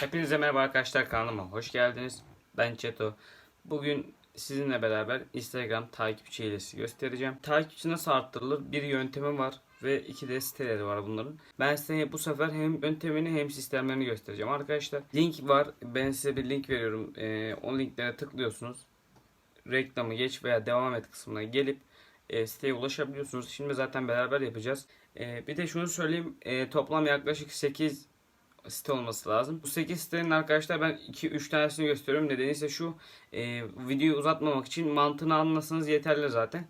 Hepinize merhaba arkadaşlar kanalıma hoş geldiniz. Ben Çeto. Bugün sizinle beraber Instagram takipçi hilesi göstereceğim. Takipçi nasıl arttırılır? Bir yöntemi var ve iki de siteleri var bunların. Ben size bu sefer hem yöntemini hem sistemlerini göstereceğim arkadaşlar. Link var. Ben size bir link veriyorum. Ee, o linklere tıklıyorsunuz. Reklamı geç veya devam et kısmına gelip e, siteye ulaşabiliyorsunuz. Şimdi zaten beraber yapacağız. E, bir de şunu söyleyeyim. E, toplam yaklaşık 8 site olması lazım. Bu 8 sitenin arkadaşlar ben 2-3 tanesini gösteriyorum. Nedeni ise şu e, videoyu uzatmamak için mantığını anlasanız yeterli zaten.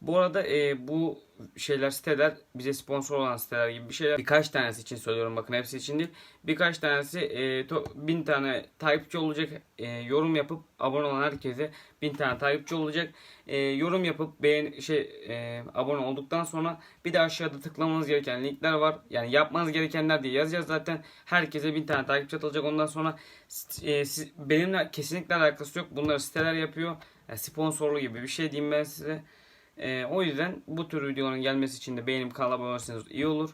Bu arada e, bu şeyler siteler bize sponsor olan siteler gibi bir şeyler. Birkaç tanesi için söylüyorum bakın hepsi için değil. Birkaç tanesi e, to, bin tane takipçi olacak. E, yorum yapıp abone olan herkese bin tane takipçi olacak. E, yorum yapıp beğen şey e, abone olduktan sonra bir de aşağıda tıklamanız gereken linkler var. Yani yapmanız gerekenler diye yazacağız zaten. Herkese bin tane takipçi atılacak. Ondan sonra e, siz, benimle kesinlikle alakası yok. Bunları siteler yapıyor. Yani sponsorlu gibi bir şey diyeyim ben size. Ee, o yüzden bu tür videoların gelmesi için de beğenip kanala abone olursanız iyi olur.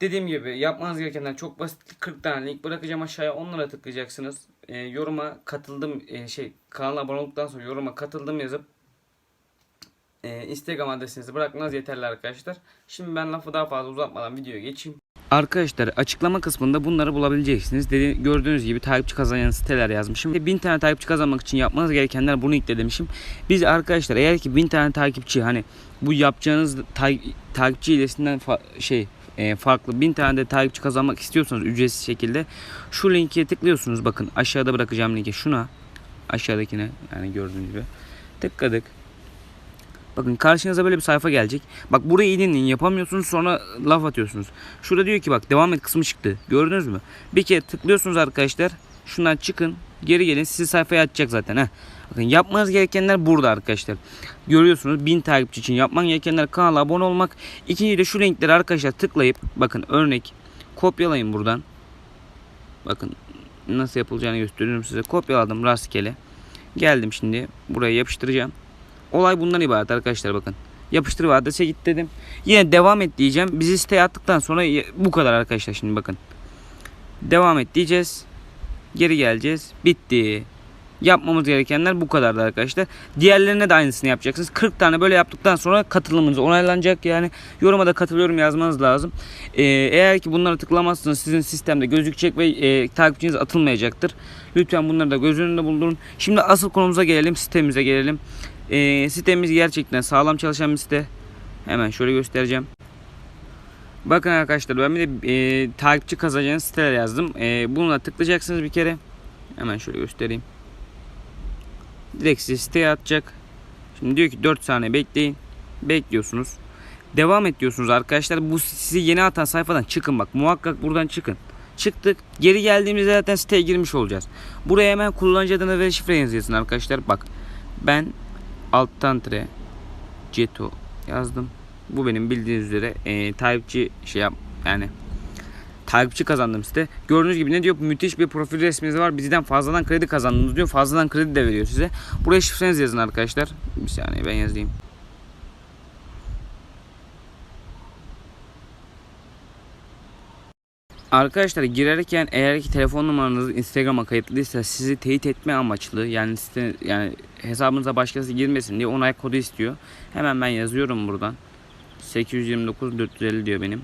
Dediğim gibi yapmanız gerekenler çok basit. 40 tane link bırakacağım aşağıya. Onlara tıklayacaksınız. Ee, yoruma katıldım e, şey kanala abone olduktan sonra yoruma katıldım yazıp e, Instagram adresinizi bırakmanız yeterli arkadaşlar. Şimdi ben lafı daha fazla uzatmadan videoya geçeyim. Arkadaşlar açıklama kısmında bunları bulabileceksiniz. Dedi, gördüğünüz gibi takipçi kazanan siteler yazmışım. 1000 tane takipçi kazanmak için yapmanız gerekenler bunu ilk demişim. Biz arkadaşlar eğer ki 1000 tane takipçi hani bu yapacağınız ta takipçi ilesinden şey e, farklı 1000 tane de takipçi kazanmak istiyorsanız ücretsiz şekilde şu linke tıklıyorsunuz. Bakın aşağıda bırakacağım linke şuna aşağıdakine yani gördüğünüz gibi tıkladık. Bakın karşınıza böyle bir sayfa gelecek. Bak burayı iyi dinleyin. Yapamıyorsunuz sonra laf atıyorsunuz. Şurada diyor ki bak devam et kısmı çıktı. Gördünüz mü? Bir kere tıklıyorsunuz arkadaşlar. Şundan çıkın. Geri gelin. Sizi sayfaya açacak zaten. Heh. Bakın yapmanız gerekenler burada arkadaşlar. Görüyorsunuz 1000 takipçi için yapman gerekenler kanala abone olmak. İkinci de şu linkleri arkadaşlar tıklayıp bakın örnek kopyalayın buradan. Bakın nasıl yapılacağını gösteriyorum size. Kopyaladım rastgele. Geldim şimdi buraya yapıştıracağım. Olay bundan ibaret arkadaşlar bakın. Yapıştır ve adrese git dedim. Yine devam et diyeceğim. Bizi siteye attıktan sonra bu kadar arkadaşlar şimdi bakın. Devam et diyeceğiz. Geri geleceğiz. Bitti. Yapmamız gerekenler bu kadardı arkadaşlar. Diğerlerine de aynısını yapacaksınız. 40 tane böyle yaptıktan sonra katılımınız onaylanacak. Yani yoruma da katılıyorum yazmanız lazım. Ee, eğer ki bunlara tıklamazsanız sizin sistemde gözükecek ve e, takipçiniz atılmayacaktır. Lütfen bunları da göz önünde bulundurun. Şimdi asıl konumuza gelelim. Sitemize gelelim. E, sitemiz gerçekten sağlam çalışan bir site. Hemen şöyle göstereceğim. Bakın arkadaşlar ben bir de e, takipçi kazanacağınız siteler yazdım. E, bununla tıklayacaksınız bir kere. Hemen şöyle göstereyim. Direkt size siteye atacak. Şimdi diyor ki 4 saniye bekleyin. Bekliyorsunuz. Devam et diyorsunuz arkadaşlar. Bu sizi yeni atan sayfadan çıkın bak. Muhakkak buradan çıkın. Çıktık. Geri geldiğimizde zaten siteye girmiş olacağız. Buraya hemen kullanıcı adını ve şifrenizi yazın arkadaşlar. Bak ben alttan tire Ceto yazdım. Bu benim bildiğiniz üzere e, takipçi şey yap yani takipçi kazandım site. Gördüğünüz gibi ne diyor? Müthiş bir profil resminiz var. Bizden fazladan kredi kazandınız diyor. Fazladan kredi de veriyor size. Buraya şifrenizi yazın arkadaşlar. Bir saniye ben yazayım. Arkadaşlar girerken eğer ki telefon numaranız Instagram'a kayıtlıysa sizi teyit etme amaçlı yani site, yani hesabınıza başkası girmesin diye onay kodu istiyor. Hemen ben yazıyorum buradan. 829 450 diyor benim.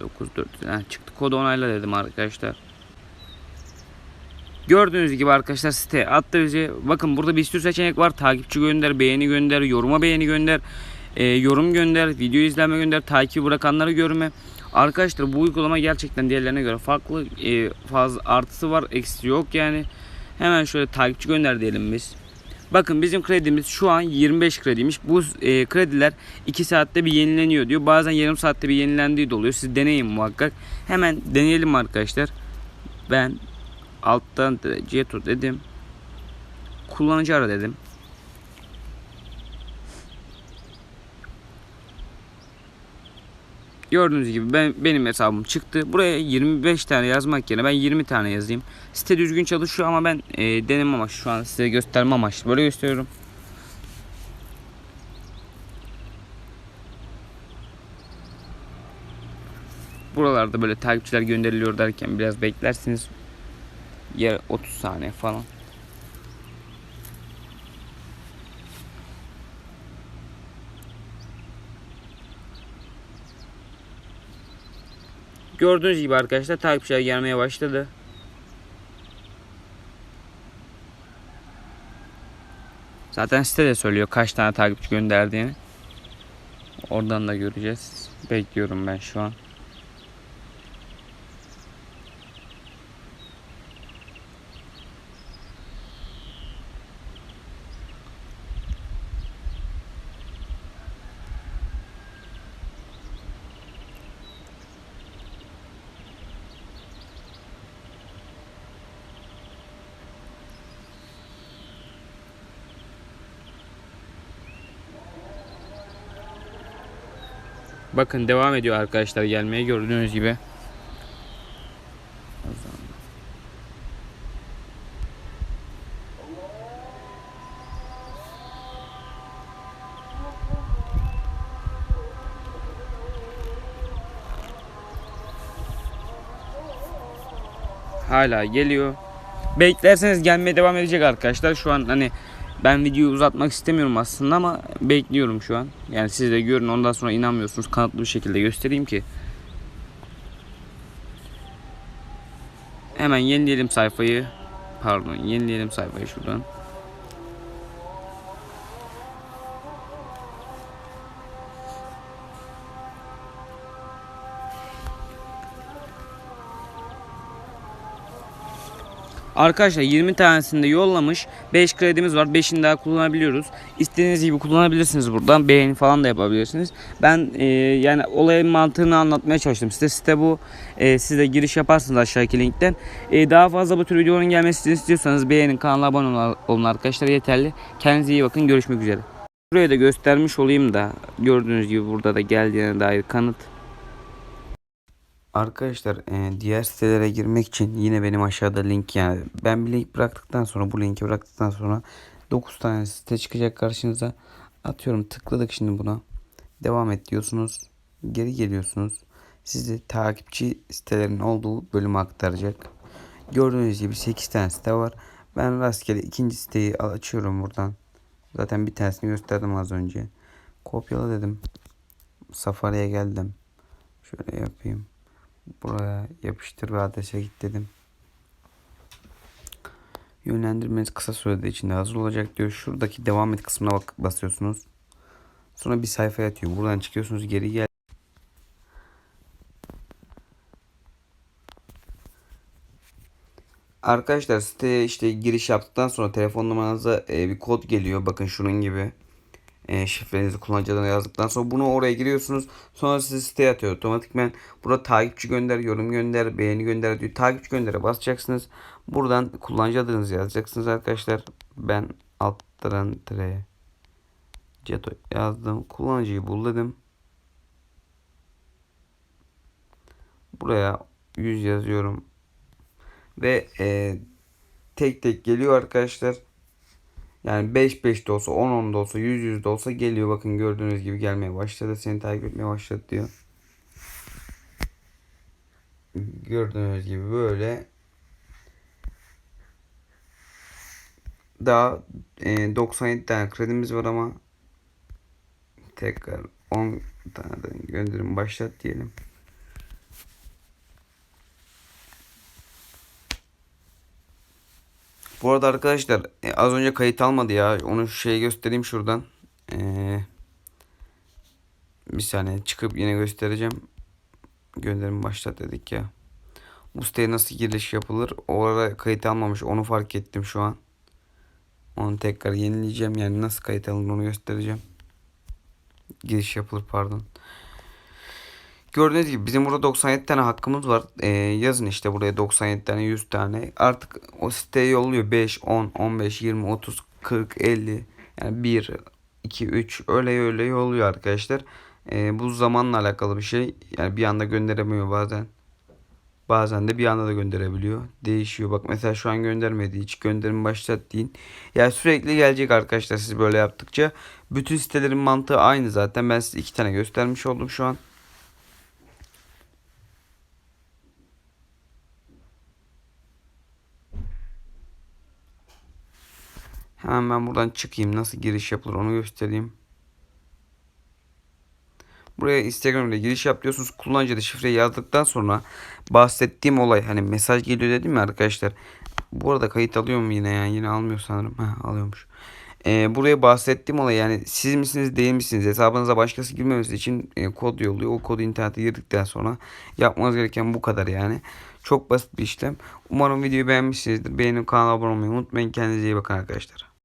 94 ha, çıktı kodu onayla dedim arkadaşlar. Gördüğünüz gibi arkadaşlar site attı bizi. Bakın burada bir sürü seçenek var. Takipçi gönder, beğeni gönder, yoruma beğeni gönder, e, yorum gönder, video izleme gönder, takip bırakanları görme. Arkadaşlar bu uygulama gerçekten diğerlerine göre farklı. E, fazla artısı var, eksisi yok yani. Hemen şöyle takipçi gönder diyelim biz. Bakın bizim kredimiz şu an 25 krediymiş. Bu e, krediler 2 saatte bir yenileniyor diyor. Bazen yarım saatte bir yenilendiği de oluyor. Siz deneyin muhakkak. Hemen deneyelim arkadaşlar. Ben alttan Ceto dedim. Kullanıcı ara dedim. Gördüğünüz gibi ben benim hesabım çıktı. Buraya 25 tane yazmak yerine ben 20 tane yazayım. Site düzgün çalışıyor ama ben e, deneme amaçlı şu an size gösterme amaçlı böyle gösteriyorum. Buralarda böyle takipçiler gönderiliyor derken biraz beklersiniz. Ya 30 saniye falan. Gördüğünüz gibi arkadaşlar takipçiler gelmeye başladı. Zaten site de söylüyor kaç tane takipçi gönderdiğini. Oradan da göreceğiz. Bekliyorum ben şu an. Bakın devam ediyor arkadaşlar gelmeye gördüğünüz gibi. Hala geliyor. Beklerseniz gelmeye devam edecek arkadaşlar. Şu an hani ben videoyu uzatmak istemiyorum aslında ama bekliyorum şu an. Yani siz de görün ondan sonra inanmıyorsunuz. Kanıtlı bir şekilde göstereyim ki. Hemen yenileyelim sayfayı. Pardon yenileyelim sayfayı şuradan. Arkadaşlar 20 tanesini de yollamış. 5 kredimiz var. 5'ini daha kullanabiliyoruz. İstediğiniz gibi kullanabilirsiniz buradan. Beğeni falan da yapabilirsiniz. Ben e, yani olayın mantığını anlatmaya çalıştım. Site site bu. E, siz de giriş yaparsınız aşağıdaki linkten. E, daha fazla bu tür videoların gelmesini istiyorsanız beğenin. Kanala abone olun arkadaşlar. Yeterli. Kendinize iyi bakın. Görüşmek üzere. Buraya da göstermiş olayım da gördüğünüz gibi burada da geldiğine dair kanıt. Arkadaşlar e, diğer sitelere girmek için yine benim aşağıda link yani ben bir link bıraktıktan sonra bu linki bıraktıktan sonra 9 tane site çıkacak karşınıza. Atıyorum tıkladık şimdi buna. Devam et diyorsunuz. Geri geliyorsunuz. Sizi takipçi sitelerinin olduğu bölüme aktaracak. Gördüğünüz gibi 8 tane site var. Ben rastgele ikinci siteyi açıyorum buradan. Zaten bir tanesini gösterdim az önce. Kopyala dedim. Safari'ye geldim. Şöyle yapayım. Buraya yapıştır ve adrese git dedim. Yönlendirmeniz kısa sürede içinde hazır olacak diyor. Şuradaki devam et kısmına bak basıyorsunuz. Sonra bir sayfaya atıyor. Buradan çıkıyorsunuz geri gel. Arkadaşlar siteye işte giriş yaptıktan sonra telefon numaranıza e, bir kod geliyor. Bakın şunun gibi. E, şifrenizi kullanıcı adına yazdıktan sonra bunu oraya giriyorsunuz. Sonra sizi siteye atıyor. Otomatikmen burada takipçi gönder, yorum gönder, beğeni gönder diyor. Takipçi göndere basacaksınız. Buradan kullanıcı adınızı yazacaksınız arkadaşlar. Ben alttan tire Ceto yazdım. Kullanıcıyı bul dedim. Buraya 100 yazıyorum. Ve e, tek tek geliyor arkadaşlar. Yani 5 5 de olsa 10 10 da olsa 100 100 de olsa geliyor. Bakın gördüğünüz gibi gelmeye başladı. Seni takip etmeye başladı diyor. Gördüğünüz gibi böyle daha e, 97 tane kredimiz var ama tekrar 10 tane gönderim başlat diyelim. Bu arada arkadaşlar e, az önce kayıt almadı ya. Onu şu şeyi göstereyim şuradan. Ee, bir saniye çıkıp yine göstereceğim. Gönderim başlat dedik ya. Bu siteye nasıl giriş yapılır? O ara kayıt almamış. Onu fark ettim şu an. Onu tekrar yenileyeceğim. Yani nasıl kayıt alınır onu göstereceğim. Giriş yapılır pardon. Gördüğünüz gibi bizim burada 97 tane hakkımız var. Ee, yazın işte buraya 97 tane 100 tane. Artık o siteye yolluyor 5, 10, 15, 20, 30, 40, 50. Yani 1, 2, 3 öyle öyle yolluyor arkadaşlar. Ee, bu zamanla alakalı bir şey. Yani bir anda gönderemiyor bazen. Bazen de bir anda da gönderebiliyor. Değişiyor. Bak mesela şu an göndermedi. Hiç gönderim başlat deyin. Yani sürekli gelecek arkadaşlar siz böyle yaptıkça. Bütün sitelerin mantığı aynı zaten. Ben size iki tane göstermiş oldum şu an. Hemen ben buradan çıkayım. Nasıl giriş yapılır onu göstereyim. Buraya Instagram ile giriş yap diyorsunuz. Kullanıcı da şifreyi yazdıktan sonra bahsettiğim olay hani mesaj geliyor dedim ya arkadaşlar. Bu arada kayıt alıyor mu yine yani yine almıyor sanırım. Heh, alıyormuş. Ee, buraya bahsettiğim olay yani siz misiniz değil misiniz hesabınıza başkası girmemesi için e, kod yolluyor. O kodu internete girdikten sonra yapmanız gereken bu kadar yani. Çok basit bir işlem. Umarım videoyu beğenmişsinizdir. Beğenip kanala abone olmayı unutmayın. Kendinize iyi bakın arkadaşlar.